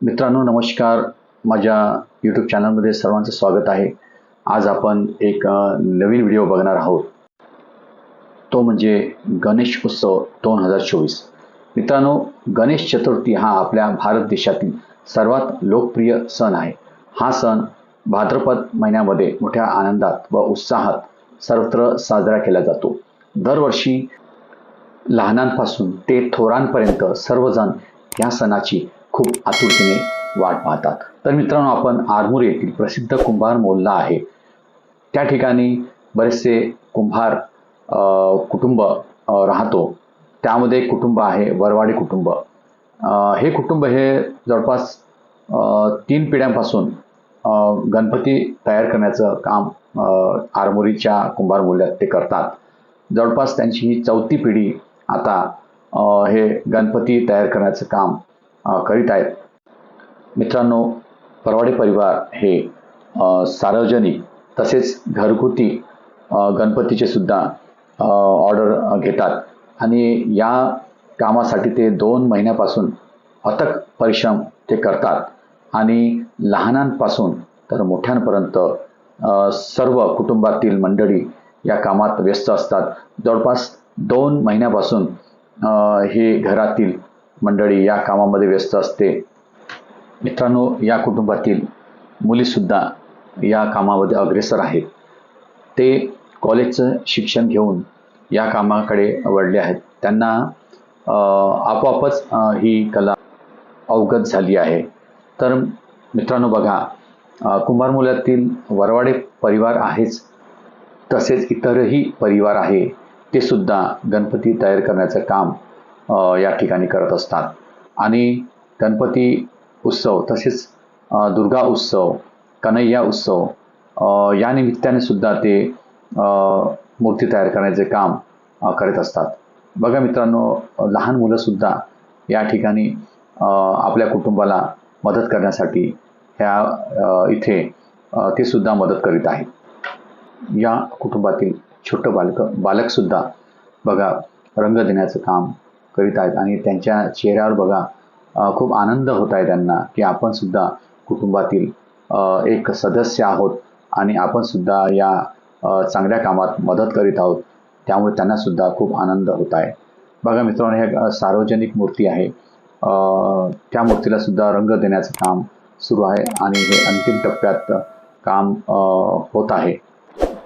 मित्रांनो नमस्कार. माझ्या यूट्यूब चॅनलमध्ये सर्वांचं स्वागत आहे. आज आपण एक नवीन व्हिडिओ बघणार आहोत. तो म्हणजे गणेश उत्सव दोन हजार चोवीस. मित्रांनो गणेश चतुर्थी हा आपल्या भारत देशातील सर्वात लोकप्रिय सण आहे. हा सण भाद्रपद महिन्यामध्ये मोठ्या आनंदात व उत्साहात सर्वत्र साजरा केला जातो. दरवर्षी लहानांपासून ते थोरांपर्यंत सर्वजण या सणाची आतुरतेने वाट पाहतात. तर मित्रांनो आपण आरमूर येथील प्रसिद्ध कुंभार मोल्ला आहे. त्या ठिकाणी बरेचसे कुंभार कुटुंब राहतो. त्यामध्ये एक कुटुंब आहे वरवाडी कुटुंब. हे कुटुंब हे जवळपास तीन पिढ्यांपासून गणपती तयार करण्याचं काम आरमोरीच्या कुंभार मूल्यात ते करतात. जवळपास त्यांची ही चौथी पिढी आता हे गणपती तयार करण्याचं काम करीत आहेत. मित्रांनो परवाडे परिवार हे सार्वजनिक तसेच घरगुती गणपतीचे सुद्धा ऑर्डर घेतात. आणि या कामासाठी ते दोन महिन्यापासून अथक परिश्रम ते करतात. आणि लहानांपासून तर मोठ्यांपर्यंत सर्व कुटुंबातील मंडळी या कामात व्यस्त असतात. जवळपास दोन महिन्यापासून हे घरातील मंडळी या कामामध्ये व्यस्त असते. मित्रांनो या कुटुंबातील मुलीसुद्धा या कामामध्ये अग्रेसर आहेत. ते कॉलेजचं शिक्षण घेऊन या कामाकडे वळले आहेत. त्यांना आपोआपच ही कला अवगत झाली आहे. तर मित्रांनो बघा कुंभार मुलातील वरवाडे परिवार आहेच. तसेच इतरही परिवार आहे. ते सुद्धा गणपती तयार करण्याचं काम या ठिकाणी करत असतात. आणि गणपती उत्सव तसेच दुर्गा उत्सव कन्हैया उत्सव या निमित्ताने सुद्धा ते मूर्ती तयार करण्याचे काम करत असतात. बघा मित्रांनो लहान मुलंसुद्धा या ठिकाणी आपल्या कुटुंबाला मदत करण्यासाठी ह्या इथे ते सुद्धा मदत करीत आहेत. या कुटुंबातील छोटं बालक बालकसुद्धा बघा रंग देण्याचं काम करीत आहेत आणि त्यांच्या चेहऱ्यावर बघा खूप आनंद होत आहे त्यांना की आपण सुद्धा कुटुंबातील एक सदस्य आहोत आणि आपण सुद्धा या चांगल्या कामात मदत करीत आहोत. त्यामुळे त्यांना सुद्धा खूप आनंद होत आहे. बघा मित्रांनो हे सार्वजनिक मूर्ती आहे. त्या मूर्तीला सुद्धा रंग देण्याचं काम सुरू आहे आणि हे अंतिम टप्प्यात काम होत आहे.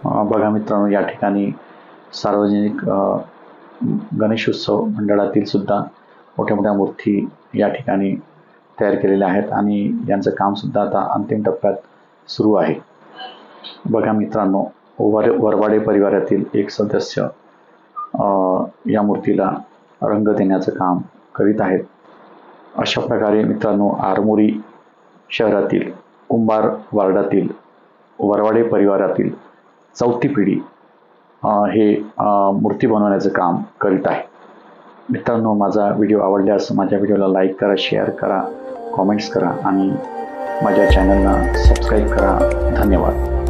बघा मित्रांनो या ठिकाणी सार्वजनिक गणेशोत्सव मंडळातील सुद्धा मोठ्या मोठ्या मूर्ती या ठिकाणी तयार केलेल्या आहेत आणि यांचं कामसुद्धा आता अंतिम टप्प्यात सुरू आहे. बघा मित्रांनो वर वरवाडे परिवारातील एक सदस्य या मूर्तीला रंग देण्याचं काम करीत आहेत. अशा प्रकारे मित्रांनो आरमोरी शहरातील कुंभार वार्डातील वरवाडे परिवारातील चौथी पिढी हे मूर्ती बनवण्याचं काम करीत आहे. मित्रांनो माझा व्हिडिओ आवडल्यास माझ्या व्हिडिओला लाईक करा शेअर करा कॉमेंट्स करा आणि माझ्या चॅनलला सबस्क्राईब करा. धन्यवाद.